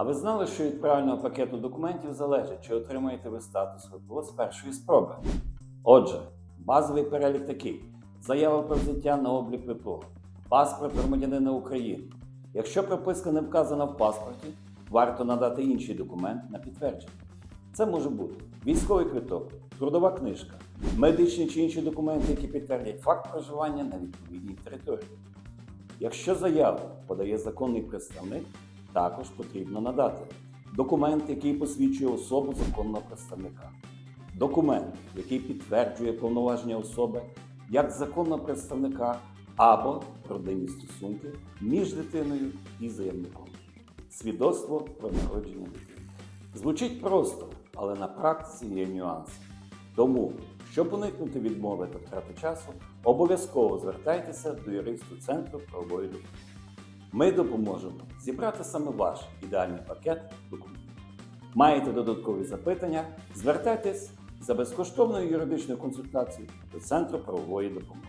А ви знали, що від правильного пакету документів залежить, чи отримаєте ви статус ВПО з першої спроби? Отже, базовий перелік такий: заява про взяття на облік ВПО, паспорт громадянина України. Якщо прописка не вказана в паспорті, варто надати інший документ на підтвердження. Це може бути військовий квиток, трудова книжка, медичні чи інші документи, які підтвердять факт проживання на відповідній території. Якщо заяву подає законний представник, також потрібно надати документ, який посвідчує особу законного представника, документ, який підтверджує повноваження особи як законного представника або родинні стосунки між дитиною і заявником, свідоцтво про народження дитини. Звучить просто, але на практиці є нюанси. Тому, щоб уникнути відмови та втрати часу, обов'язково звертайтеся до юристу Центру правової допомоги. Ми допоможемо зібрати саме ваш ідеальний пакет документів. Маєте додаткові запитання? Звертайтесь за безкоштовною юридичною консультацією до Центру правової допомоги.